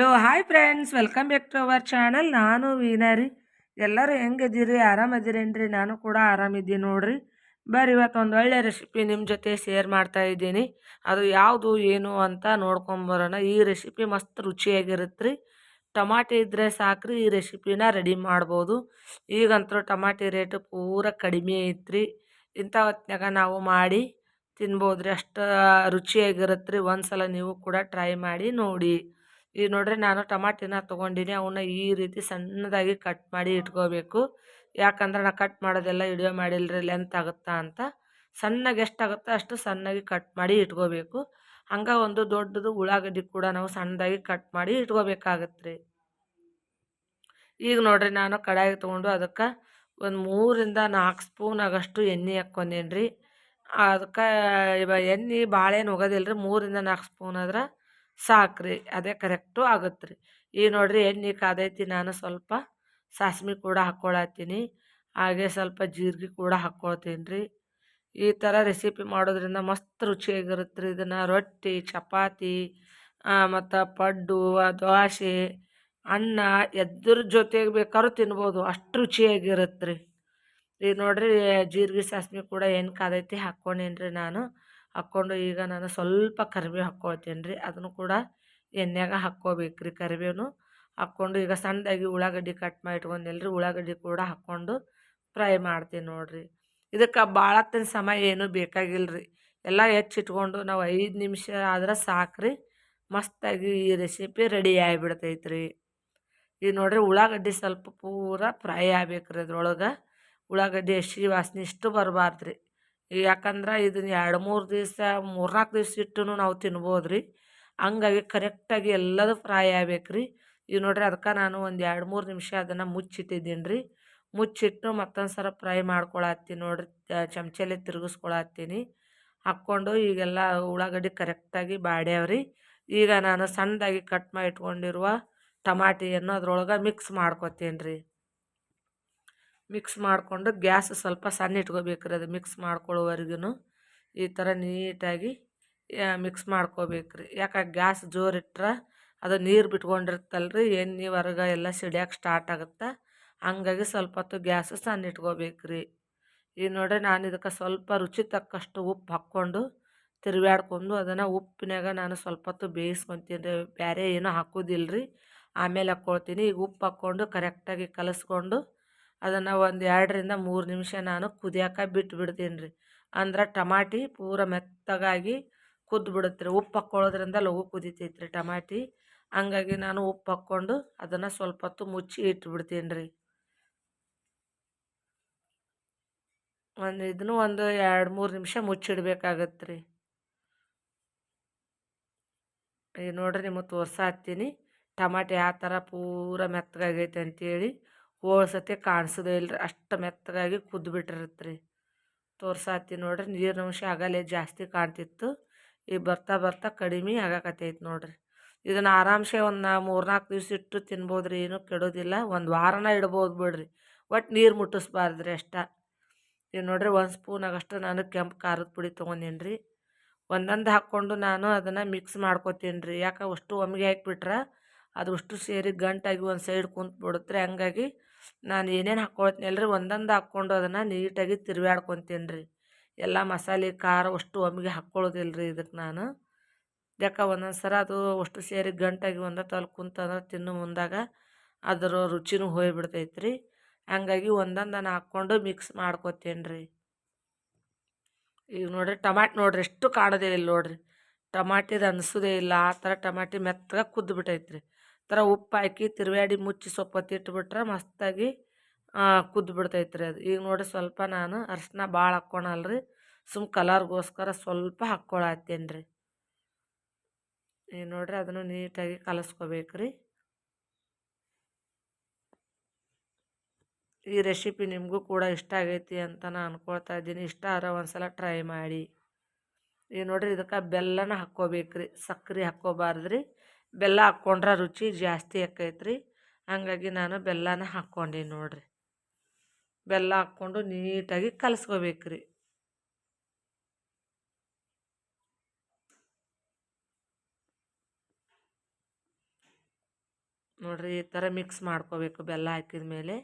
Hello hi friends welcome back to our channel ನಾನು ವೀನಾರಿ ಎಲ್ಲರೂ ಹೆಂಗಿದ್ದೀರಿ ಆರಾಮದಿರೇನ್ರಿ ನಾನು ಕೂಡ ಆರಾಮಿದ್ದೀನಿ ನೋಡ್ರಿ. ಬರ್ರಿ, ಇವತ್ತು ಒಂದು ಒಳ್ಳೆ ರೆಸಿಪಿ ನಿಮ್ಮ ಜೊತೆ ಶೇರ್ ಮಾಡ್ತಾ ಇದ್ದೀನಿ. ಅದು ಯಾವುದು, ಏನು ಅಂತ ನೋಡ್ಕೊಂಬರೋಣ ಈ ರೆಸಿಪಿ ಮಸ್ತ್ ರುಚಿಯಾಗಿರುತ್ತೆ ರೀ ಟಮಾಟಿ ಇದ್ದರೆ ಸಾಕ್ರಿ, ಈ ರೆಸಿಪಿನ ರೆಡಿ ಮಾಡ್ಬೋದು. ಈಗಂತೂ ಟಮಾಟಿ ರೇಟ್ ಪೂರ ಕಡಿಮೆ ಐತ್ರಿ. ಇಂಥ ನಾವು ಮಾಡಿ ತಿನ್ಬೋದ್ರಿ. ಅಷ್ಟು ರುಚಿಯಾಗಿರುತ್ತೆ ರೀ ಒಂದು ಸಲ ನೀವು ಕೂಡ ಟ್ರೈ ಮಾಡಿ ನೋಡಿ. ಈಗ ನೋಡ್ರಿ ನಾನು ಟಮಾಟಿನ ತೊಗೊಂಡಿನಿ ಅವನ್ನ ಈ ರೀತಿ ಸಣ್ಣದಾಗಿ ಕಟ್ ಮಾಡಿ ಇಟ್ಕೋಬೇಕು. ಯಾಕಂದ್ರೆ ನಾ ಕಟ್ ಮಾಡೋದೆಲ್ಲ ವಿಡಿಯೋ ಮಾಡಿಲ್ರಿ ಲೆಂತ್ ಆಗುತ್ತಾ ಅಂತ. ಸಣ್ಣಗೆ ಎಷ್ಟಾಗುತ್ತೋ ಅಷ್ಟು ಸಣ್ಣಗೆ ಕಟ್ ಮಾಡಿ ಇಟ್ಕೋಬೇಕು. ಹಂಗೆ ಒಂದು ದೊಡ್ಡದು ಉಳ್ಳಾಗಡ್ಡಿ ಕೂಡ ನಾವು ಸಣ್ಣದಾಗಿ ಕಟ್ ಮಾಡಿ ಇಟ್ಕೋಬೇಕಾಗತ್ತೆ ಈಗ ನೋಡ್ರಿ ನಾನು ಕಡಾಯಿ ತೊಗೊಂಡು ಅದಕ್ಕೆ ಒಂದು ಮೂರಿಂದ ನಾಲ್ಕು ಸ್ಪೂನ್ ಆಗಷ್ಟು ಎಣ್ಣೆ ಹಾಕ್ಕೊಂಡೇನಿ ರೀ ಅದಕ್ಕೆ ಎಣ್ಣೆ ಹೋಗೋದಿಲ್ಲ ರೀ ಮೂರಿಂದ ನಾಲ್ಕು ಸ್ಪೂನ್ ಆದ್ರೆ ಸಾಕ್ರಿ, ಅದೇ ಕರೆಕ್ಟು ಆಗುತ್ತೆ ರೀ ಈ ನೋಡಿರಿ ಎಣ್ಣೆ ಕಾದೈತಿ ನಾನು ಸ್ವಲ್ಪ ಸಾಸ್ಮಿ ಕೂಡ ಹಾಕ್ಕೊಳತ್ತೀನಿ. ಹಾಗೆ ಸ್ವಲ್ಪ ಜೀರಿಗೆ ಕೂಡ ಹಾಕ್ಕೊಳ್ತೀನಿ ರೀ ಈ ಥರ ರೆಸಿಪಿ ಮಾಡೋದ್ರಿಂದ ಮಸ್ತ್ ರುಚಿಯಾಗಿರುತ್ತೆ ರೀ ಇದನ್ನು ರೊಟ್ಟಿ, ಚಪಾತಿ ಮತ್ತು ಪಡ್ಡು, ದೋಸೆ, ಅನ್ನ ಎದ್ರ ಜೊತೆಗೆ ಬೇಕಾದ್ರೂ ತಿನ್ಬೋದು. ಅಷ್ಟು ರುಚಿಯಾಗಿರುತ್ತೆ ರೀ ಈಗ ನೋಡಿರಿ, ಜೀರಿಗೆ ಸಾಸ್ಮಿ ಕೂಡ ಏನು ಕಾದೈತಿ ಹಾಕ್ಕೊಂಡೇನಿ ರೀ ನಾನು. ಹಾಕ್ಕೊಂಡು ಈಗ ನಾನು ಸ್ವಲ್ಪ ಕರಿಬೇವು ಹಾಕ್ಕೊಳ್ತೀನಿ ರೀ ಅದನ್ನು ಕೂಡ ಎಣ್ಣೆಗೆ ಹಾಕ್ಕೋಬೇಕು ರೀ ಕರಿಬೇವು ಹಾಕ್ಕೊಂಡು ಈಗ ಸಣ್ಣದಾಗಿ ಉಳ್ಳಾಗಡ್ಡಿ ಕಟ್ ಮಾಡಿ ಇಟ್ಕೊಂಡಿಲ್ಲ ಉಳ್ಳಾಗಡ್ಡಿ ಕೂಡ ಹಾಕ್ಕೊಂಡು ಫ್ರೈ ಮಾಡ್ತೀನಿ ನೋಡಿರಿ. ಇದಕ್ಕೆ ಭಾಳತ್ತಿನ ಸಮಯ ಏನೂ ಬೇಕಾಗಿಲ್ಲ ರೀ ಎಲ್ಲ ಹೆಚ್ಚಿಟ್ಕೊಂಡು ನಾವು ಐದು ನಿಮಿಷ ಆದ್ರೆ ಸಾಕ್ರಿ. ಮಸ್ತಾಗಿ ಈ ರೆಸಿಪಿ ರೆಡಿ ಆಗಿಬಿಡ್ತೈತೆ ರೀ ಈಗ ನೋಡಿರಿ ಉಳ್ಳಾಗಡ್ಡಿ ಸ್ವಲ್ಪ ಪೂರ ಫ್ರೈ ಆಗ್ಬೇಕು ರೀ ಅದ್ರೊಳಗೆ. ಉಳ್ಳಾಗಡ್ಡಿ ಹಸಿ ವಾಸನೆ ಇಷ್ಟು ಬರಬಾರ್ದು ರೀ ಯಾಕಂದ್ರೆ ಇದನ್ನ ಎರಡು ಮೂರು ದಿವಸ ಮೂರ್ನಾಲ್ಕು ದಿವ್ಸ ಇಟ್ಟು ನಾವು ತಿನ್ಬೋದು ರೀ ಹಂಗಾಗಿ ಕರೆಕ್ಟಾಗಿ ಎಲ್ಲದೂ ಫ್ರೈ ಆಗ್ಬೇಕು ರೀ ಈಗ ನೋಡಿರಿ ಅದಕ್ಕೆ ನಾನು ಒಂದು ಎರಡು ಮೂರು ನಿಮಿಷ ಅದನ್ನು ಮುಚ್ಚಿಟ್ಟಿದ್ದೀನಿ ರೀ ಮುಚ್ಚಿಟ್ಟು ಮತ್ತೊಂದು ಸಲ ಫ್ರೈ ಮಾಡ್ಕೊಳತ್ತೀನಿ ನೋಡ್ರಿ ಚಮಚಲ್ಲಿ ತಿರುಗಿಸ್ಕೊಳತ್ತೀನಿ. ಹಾಕ್ಕೊಂಡು ಈಗೆಲ್ಲ ಉಳ್ಳಾಗಡ್ಡಿ ಕರೆಕ್ಟಾಗಿ ಬಾಡ್ಯಾವ್ರಿ. ಈಗ ನಾನು ಸಣ್ಣದಾಗಿ ಕಟ್ ಮಾಡಿ ಇಟ್ಕೊಂಡಿರುವ ಟಮಾಟಿಯನ್ನು ಅದ್ರೊಳಗೆ ಮಿಕ್ಸ್ ಮಾಡ್ಕೊತೀನಿ ರೀ ಮಿಕ್ಸ್ ಮಾಡಿಕೊಂಡು ಗ್ಯಾಸ್ ಸ್ವಲ್ಪ ಸಣ್ಣ ಇಟ್ಕೋಬೇಕ್ರಿ ಅದು ಮಿಕ್ಸ್ ಮಾಡ್ಕೊಳ್ಳೋವರೆಗೂ ಈ ಥರ ನೀಟಾಗಿ ಮಿಕ್ಸ್ ಮಾಡ್ಕೋಬೇಕ್ರಿ. ಯಾಕೆ ಗ್ಯಾಸ್ ಜೋರಿಟ್ರೆ ಅದು ನೀರು ಬಿಟ್ಕೊಂಡಿರ್ತಲ್ಲ ರೀ ಎಣ್ಣೆ ಹೊರಗೆ ಎಲ್ಲ ಸಿಡಿಯೋಕೆ ಸ್ಟಾರ್ಟ್ ಆಗುತ್ತೆ? ಹಂಗಾಗಿ ಸ್ವಲ್ಪ ಹೊತ್ತು ಗ್ಯಾಸ್ ಸಣ್ಣ ಇಟ್ಕೋಬೇಕು ಈ ನೋಡ್ರಿ ನಾನು ಇದಕ್ಕೆ ಸ್ವಲ್ಪ ರುಚಿ ತಕ್ಕಷ್ಟು ಉಪ್ಪು ಹಾಕ್ಕೊಂಡು ತಿರುಗಾಡ್ಕೊಂಡು ಅದನ್ನು ಉಪ್ಪಿನಾಗ ನಾನು ಸ್ವಲ್ಪ ಹೊತ್ತು ಬೇಯಿಸ್ಕೊತೀನಿ. ಬೇರೆ ಏನೂ ಹಾಕೋದಿಲ್ಲ ರೀ ಆಮೇಲೆ ಹಾಕ್ಕೊಳ್ತೀನಿ. ಈಗ ಉಪ್ಪು ಹಾಕ್ಕೊಂಡು ಕರೆಕ್ಟಾಗಿ ಕಲಸ್ಕೊಂಡು ಅದನ್ನು ಒಂದು ಎರಡರಿಂದ ಮೂರು ನಿಮಿಷ ನಾನು ಕುದಿಯೋಕೆ ಬಿಟ್ಟು ಬಿಡ್ತೀನಿ ರೀ ಅಂದ್ರೆ ಟಮಾಟಿ ಪೂರ ಮೆತ್ತಗಾಗಿ ಕುದ್ದು ಬಿಡುತ್ತೆ ರೀ ಉಪ್ಪು ಹಾಕ್ಕೊಳ್ಳೋದ್ರಿಂದ ಲಘು ಕುದಿತೈತೆ ರೀ ಟಮಾಟಿ. ಹಂಗಾಗಿ ನಾನು ಉಪ್ಪು ಹಾಕ್ಕೊಂಡು ಅದನ್ನು ಸ್ವಲ್ಪ ಹೊತ್ತು ಮುಚ್ಚಿ ಇಟ್ಬಿಡ್ತೀನಿ ರೀ ಒಂದು ಇದನ್ನು ಒಂದು ಎರಡು ಮೂರು ನಿಮಿಷ ಮುಚ್ಚಿಡ್ಬೇಕಾಗತ್ತೆ ರೀ ಈಗ ನೋಡ್ರಿ ನಿಮಗೆ ತೋರ್ಸಾತ್ತೀನಿ ಟಮಾಟೆ ಯಾವ ಥರ ಪೂರ ಮೆತ್ತಗಾಗೈತೆ ಅಂತೇಳಿ ಹೋಳ್ಸತಿ ಕಾಣಿಸೋದೇ ರೀ ಅಷ್ಟು ಮೆತ್ತಗಾಗಿ ಕುದ್ದು ರೀ ತೋರ್ಸಾತಿ ನೋಡ್ರಿ ನೀರಿನ ಅಂಶ ಆಗಲೇ ಜಾಸ್ತಿ ಕಾಣ್ತಿತ್ತು. ಈಗ ಬರ್ತಾ ಬರ್ತಾ ಕಡಿಮೆ ಆಗಾಕತ್ತೈತೆ ನೋಡ್ರಿ. ಇದನ್ನು ಆರಾಮ್ಸೆ ಒಂದು ಮೂರ್ನಾಲ್ಕು ದಿವ್ಸ ಇಟ್ಟು ತಿನ್ಬೋದು ರೀ ಏನೂ ಕೆಡೋದಿಲ್ಲ. ಒಂದು ವಾರನ ಇಡ್ಬೋದು ಬಿಡ್ರಿ. ಒಟ್ಟು ನೀರು ಮುಟ್ಟಿಸ್ಬಾರ್ದು ರೀ ಅಷ್ಟ. ಈಗ ನೋಡ್ರಿ, ಒಂದು ಸ್ಪೂನಾಗಷ್ಟು ನಾನು ಕೆಂಪು ಖಾರದ ಪುಡಿ ತೊಗೊಂಡೇನಿ ರೀ ಒಂದೊಂದು ಹಾಕ್ಕೊಂಡು ನಾನು ಅದನ್ನು ಮಿಕ್ಸ್ ಮಾಡ್ಕೊತೀನಿ ರೀ ಯಾಕೆ, ಅಷ್ಟು ಒಮ್ಮಿಗೆ ಹಾಕಿಬಿಟ್ರೆ, ಅದು ಅಷ್ಟು ಸೇರಿ ಗಂಟಾಗಿ ಒಂದು ಸೈಡ್ ಕುಂತು ಬಿಡುತ್ತೆ ರೀ ಹಂಗಾಗಿ ನಾನು ಏನೇನು ಹಾಕ್ಕೊಳ್ತೀನಿ ರೀ ಒಂದೊಂದು ಹಾಕ್ಕೊಂಡು ಅದನ್ನು ನೀಟಾಗಿ ತಿರುವಾಡ್ಕೊತೀನಿ ರೀ ಎಲ್ಲ ಮಸಾಲೆ, ಖಾರ ಅಷ್ಟು ಒಮ್ಮೆಗೆ ಹಾಕ್ಕೊಳ್ಳೋದಿಲ್ಲ ರೀ ಇದಕ್ಕೆ ನಾನು. ಯಾಕ ಒಂದೊಂದು ಸರ ಅದು ಅಷ್ಟು ಸೇರಿ ಗಂಟಾಗಿ ಒಂದೇ ತಲೆ ಕುಂತಂದ್ರೆ ತಿನ್ನು ಮುಂದಾಗ ಅದರ ರುಚಿನೂ ಹೋಗ್ಬಿಡ್ತೈತೆ ರೀ ಹಂಗಾಗಿ ಒಂದೊಂದನ್ನು ಹಾಕ್ಕೊಂಡು ಮಿಕ್ಸ್ ಮಾಡ್ಕೊತೀನಿ ರೀ ಈಗ ನೋಡಿರಿ ಟಮಾಟೆ ನೋಡಿರಿ ಎಷ್ಟು ಕಾಣೋದೇ ಇಲ್ಲ ನೋಡಿರಿ. ಟಮಾಟಿದು ಅನಿಸೋದೇ ಇಲ್ಲ, ಆ ಥರ ಟಮಾಟಿ ಮೆತ್ತಗೆ ಕುದ್ದು ಬಿಟ್ಟೈತೆ ರೀ ಥರ ಉಪ್ಪು ಹಾಕಿ ತಿರುವಾಡಿ ಮುಚ್ಚಿ ಸ್ವಲ್ಪ ಹೊತ್ತಿಟ್ಬಿಟ್ರೆ ಮಸ್ತಾಗಿ ಕುದ್ದು ಬಿಡ್ತೈತೆ ರೀ ಅದು. ಈಗ ನೋಡಿ ಸ್ವಲ್ಪ ನಾನು ಅರ್ಶಿನ ಭಾಳ ಹಾಕ್ಕೊಳಲ್ಲ ರೀ ಸುಮ್ಮ ಕಲರ್ಗೋಸ್ಕರ ಸ್ವಲ್ಪ ಹಾಕ್ಕೊಳತ್ತೇನೆ ರೀ ಈಗ ನೋಡಿರಿ ಅದನ್ನು ನೀಟಾಗಿ ಕಲಸ್ಕೋಬೇಕು ರೀ ಈ ರೆಸಿಪಿ ನಿಮಗೂ ಕೂಡ ಇಷ್ಟ ಆಗೈತಿ ಅಂತ ನಾನು ಅನ್ಕೊಳ್ತಾ ಇದ್ದೀನಿ. ಇಷ್ಟ ಆದ್ರೆ ಒಂದು ಸಲ ಟ್ರೈ ಮಾಡಿ. ಈಗ ನೋಡಿರಿ ಇದಕ್ಕೆ ಬೆಲ್ಲನ ಹಾಕ್ಕೋಬೇಕ್ರಿ. ಸಕ್ಕರೆ ಹಾಕ್ಕೋಬಾರ್ದು ರೀ ಬೆಲ್ಲ ಹಾಕ್ಕೊಂಡ್ರೆ ರುಚಿ ಜಾಸ್ತಿ ಆಕೈತ್ರಿ. ಹಾಗಾಗಿ ನಾನು ಬೆಲ್ಲನ ಹಾಕ್ಕೊಂಡೆ ನೋಡಿರಿ. ಬೆಲ್ಲ ಹಾಕ್ಕೊಂಡು ನೀಟಾಗಿ ಕಲಸ್ಕೋಬೇಕು ರೀ ನೋಡಿರಿ ಈ ಥರ ಮಿಕ್ಸ್ ಮಾಡ್ಕೋಬೇಕು ಬೆಲ್ಲ ಹಾಕಿದ ಮೇಲೆ.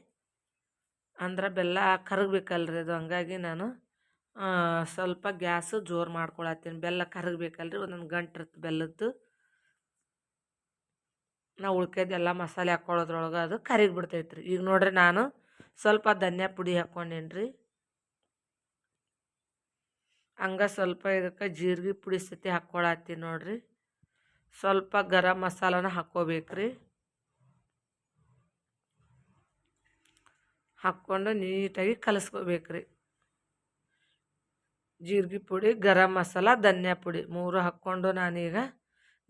ಅಂದ್ರೆ ಬೆಲ್ಲ ಕರಗಬೇಕಲ್ರಿ ಅದು. ಹಂಗಾಗಿ ನಾನು ಸ್ವಲ್ಪ ಗ್ಯಾಸು ಜೋರು ಮಾಡ್ಕೊಳತ್ತೀನಿ. ಬೆಲ್ಲ ಕರಗಬೇಕಲ್ರಿ. ಒಂದೊಂದು ಗಂಟು ಇರುತ್ತೆ ಬೆಲ್ಲದ್ದು. ನಾವು ಉಳ್ಕೆದೆಲ್ಲ ಮಸಾಲೆ ಹಾಕ್ಕೊಳ್ಳೋದ್ರೊಳಗೆ ಅದು ಕರಿಗಿ ಬಿಡ್ತೈತೆ ರೀ ಈಗ ನೋಡ್ರಿ ನಾನು ಸ್ವಲ್ಪ ಧನ್ಯಾ ಪುಡಿ ಹಾಕ್ಕೊಂಡೇನಿ ರೀ ಹಂಗೆ ಸ್ವಲ್ಪ ಇದಕ್ಕೆ ಜೀರಿಗೆ ಪುಡಿ ಸತಿ ಹಾಕ್ಕೊಳತ್ತೀನಿ ನೋಡ್ರಿ. ಸ್ವಲ್ಪ ಗರಂ ಮಸಾಲನ ಹಾಕ್ಕೋಬೇಕ್ರಿ ಹಾಕ್ಕೊಂಡು ನೀಟಾಗಿ ಕಲಿಸ್ಕೋಬೇಕ್ರಿ. ಜೀರಿಗೆ ಪುಡಿ, ಗರಂ ಮಸಾಲ, ಧನ್ಯಾ ಪುಡಿ ಮೂರು ಹಾಕ್ಕೊಂಡು ನಾನೀಗ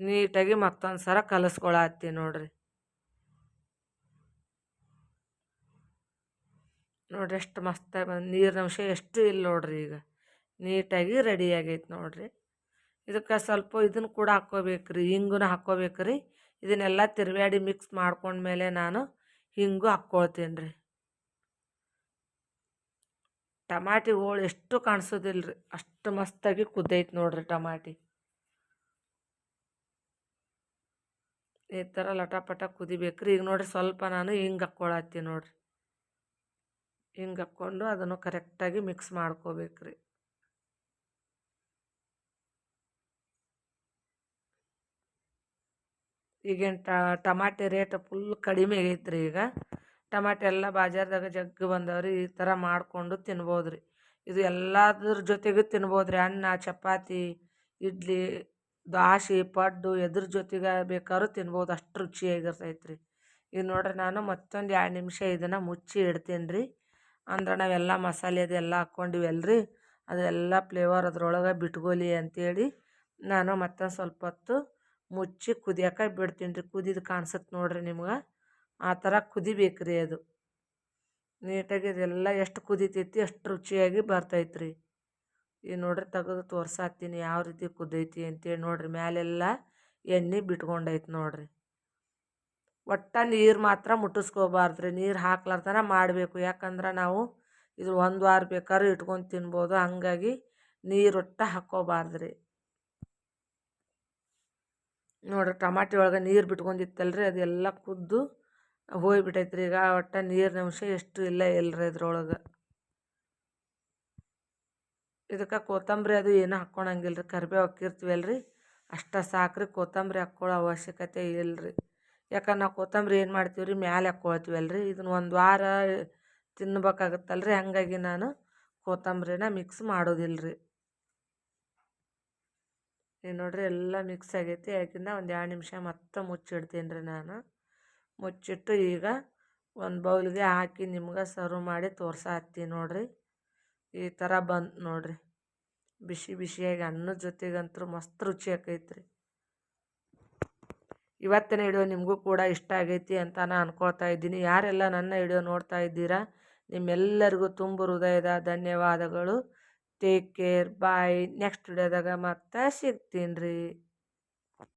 ನೀಟಾಗಿ ಮತ್ತೊಂದು ಸರ ಕಲಿಸ್ಕೊಳತ್ತೀನಿ ನೋಡ್ರಿ. ನೋಡ್ರಿ ಎಷ್ಟು ಮಸ್ತ ನೀರಿನ ಅಂಶ ಎಷ್ಟು ಇಲ್ಲ ನೋಡ್ರಿ ಈಗ. ನೀಟಾಗಿ ರೆಡಿ ಆಗೈತೆ ನೋಡ್ರಿ. ಇದಕ್ಕೆ ಸ್ವಲ್ಪ ಇದನ್ನು ಕೂಡ ಹಾಕ್ಕೋಬೇಕ್ರಿ ಹಿಂಗು ಹಾಕ್ಕೋಬೇಕ್ರಿ. ಇದನ್ನೆಲ್ಲ ತಿರುವಾಡಿ ಮಿಕ್ಸ್ ಮಾಡ್ಕೊಂಡ್ಮೇಲೆ ನಾನು ಹಿಂಗು ಹಾಕ್ಕೊಳ್ತೀನಿ ರೀ ಟಮಾಟಿ ಹೋಳು ಎಷ್ಟು ಕಾಣಿಸೋದಿಲ್ಲ ರೀ ಅಷ್ಟು ಮಸ್ತಾಗಿ ಕುದ್ದೈತೆ ನೋಡ್ರಿ ಟಮಾಟಿ. ಈ ಥರ ಲಟಾಪಟ ಕುದಿಬೇಕ್ರಿ. ಈಗ ನೋಡಿರಿ ಸ್ವಲ್ಪ ನಾನು ಹಿಂಗೆ ಹಾಕ್ಕೊಳತ್ತೀನಿ ನೋಡಿರಿ. ಹಿಂಗೆ ಹಾಕ್ಕೊಂಡು ಅದನ್ನು ಕರೆಕ್ಟಾಗಿ ಮಿಕ್ಸ್ ಮಾಡ್ಕೋಬೇಕ್ರಿ. ಈಗೇನು ಟಮಾಟೆ ರೇಟ್ ಫುಲ್ ಕಡಿಮೆ ಆಗೈತೆ ರೀ ಈಗ. ಟಮಾಟೆ ಎಲ್ಲ ಬಾಜಾರ್ದಾಗ ಜಗ್ಗು ಬಂದವ್ರಿ. ಈ ಥರ ಮಾಡಿಕೊಂಡು ತಿನ್ಬೋದು ರೀ ಇದು ಎಲ್ಲದ್ರ ಜೊತೆಗೂ ತಿನ್ಬೋದು ರೀ ಅನ್ನ, ಚಪಾತಿ, ಇಡ್ಲಿ ದಾಶಿ, ಪಡ್ಡು, ಎದ್ರ ಜೊತೆಗೆ ಬೇಕಾದ್ರೂ ತಿನ್ಬೋದು. ಅಷ್ಟು ರುಚಿಯಾಗಿರ್ತೈತೆ ರೀ ಈಗ ನೋಡ್ರಿ ನಾನು ಮತ್ತೊಂದು ಎರಡು ನಿಮಿಷ ಇದನ್ನು ಮುಚ್ಚಿ ಇಡ್ತೀನಿ ರೀ ಅಂದ್ರೆ ನಾವೆಲ್ಲ ಮಸಾಲೆ ಅದೆಲ್ಲ ಹಾಕ್ಕೊಂಡಿವಲ್ರಿ. ಅದೆಲ್ಲ ಫ್ಲೇವರ್ ಅದ್ರೊಳಗೆ ಬಿಟ್ಕೊಲಿ ಅಂತೇಳಿ ನಾನು ಮತ್ತೊಂದು ಸ್ವಲ್ಪ ಹೊತ್ತು ಮುಚ್ಚಿ ಕುದಿಯೋಕೆ ಬಿಡ್ತೀನಿ ರೀ ಕುದಿದು ಕಾಣಿಸುತ್ತೆ ನೋಡ್ರಿ ನಿಮ್ಗೆ. ಆ ಥರ ಕುದಿಬೇಕು ರೀ ಅದು. ನೀಟಾಗಿ ಇದೆಲ್ಲ ಎಷ್ಟು ಕುದಿತೈತಿ ಅಷ್ಟು ರುಚಿಯಾಗಿ ಬರ್ತೈತೆ ರೀ ಈಗ ನೋಡ್ರಿ ತೆಗೆದು ತೋರ್ಸಾತ್ತೀನಿ, ಯಾವ ರೀತಿ ಕುದೈತಿ ಅಂತೇಳಿ ನೋಡ್ರಿ, ಮ್ಯಾಲೆಲ್ಲ ಎಣ್ಣೆ ಬಿಟ್ಕೊಂಡೈತಿ ನೋಡ್ರಿ. ಒಟ್ಟು ನೀರು ಮಾತ್ರ ಮುಟ್ಟಿಸ್ಕೋಬಾರ್ದು ರೀ ನೀರು ಹಾಕ್ಲಾರ್ದನ ಮಾಡಬೇಕು. ಯಾಕಂದ್ರೆ ನಾವು ಇದು ಒಂದು ವಾರ ಬೇಕಾದ್ರೂ ಇಟ್ಕೊಂಡು ತಿನ್ಬೋದು, ಹಂಗಾಗಿ ನೀರು ಒಟ್ಟು ಹಾಕ್ಕೋಬಾರ್ದು ರೀ ನೋಡ್ರಿ ಟಮಾಟಿ ಒಳಗೆ ನೀರು ಬಿಟ್ಕೊಂಡಿತ್ತಲ್ರಿ, ಅದೆಲ್ಲ ಕುದ್ದು ಹೋಗ್ಬಿಟ್ಟೈತೆ ರೀ ಈಗ ಒಟ್ಟು ನೀರಿನ ಅಂಶ ಎಷ್ಟು ಇಲ್ಲ ಇಲ್ಲರಿ ಇದ್ರೊಳಗೆ. ಇದಕ್ಕೆ ಕೊತ್ತಂಬರಿ ಅದು ಏನೂ ಹಾಕ್ಕೊಳಂಗಿಲ್ಲ ರೀ ಕರಿಬೇವು ಹಾಕಿರ್ತೀವಲ್ಲ ರೀ ಅಷ್ಟು ಸಾಕ್ರಿ ಕೊತ್ತಂಬರಿ ಹಾಕ್ಕೊಳ್ಳೋ ಅವಶ್ಯಕತೆ ಇಲ್ಲ ರೀ ಯಾಕಂದ್ರೆ ನಾವು ಕೊತ್ತಂಬರಿ ಏನು ಮಾಡ್ತೀವಿ ರೀ ಮ್ಯಾಲೆ ಹಾಕ್ಕೊಳ್ತೀವಲ್ಲ ರೀ ಇದನ್ನ ಒಂದು ವಾರ ತಿನ್ಬೇಕಾಗತ್ತಲ್ಲ ರೀ ಹಾಗಾಗಿ ನಾನು ಕೊತ್ತಂಬರಿನ ಮಿಕ್ಸ್ ಮಾಡೋದಿಲ್ಲ ರೀ ನೋಡಿರಿ ನೋಡ್ರಿ ಎಲ್ಲ ಮಿಕ್ಸ್ ಆಗೈತಿ. ಯಾಕಿಂದ ಒಂದು ಎರಡು ನಿಮಿಷ ಮತ್ತೆ ಮುಚ್ಚಿಡ್ತೀನಿ ರೀ ನಾನು. ಮುಚ್ಚಿಟ್ಟು ಈಗ ಒಂದು ಬೌಲ್ಗೆ ಹಾಕಿ ನಿಮ್ಗೆ ಸರ್ವ್ ಮಾಡಿ ತೋರ್ಸಾತ್ತೀನಿ ನೋಡ್ರಿ. ಈ ಥರ ಬಂತು ನೋಡ್ರಿ. ಬಿಸಿ ಬಿಸಿಯಾಗಿ ಅನ್ನದ ಜೊತೆಗಂತೂ ಮಸ್ತ್ ರುಚಿ ಆಕೈತೆ ರೀ ಇವತ್ತಿನ ವಿಡಿಯೋ ನಿಮಗೂ ಕೂಡ ಇಷ್ಟ ಆಗೈತಿ ಅಂತ ನಾನು ಅನ್ಕೊಳ್ತಾ ಇದ್ದೀನಿ. ಯಾರೆಲ್ಲ ನನ್ನ ವಿಡಿಯೋ ನೋಡ್ತಾ ಇದ್ದೀರಾ, ನಿಮ್ಮೆಲ್ಲರಿಗೂ ತುಂಬ ಹೃದಯದ ಧನ್ಯವಾದಗಳು. ಟೇಕ್ ಕೇರ್ ಬಾಯ್ ನೆಕ್ಸ್ಟ್ ವಿಡಿಯೋದಾಗ ಮತ್ತೆ ಸಿಗ್ತೀನಿ ರೀ.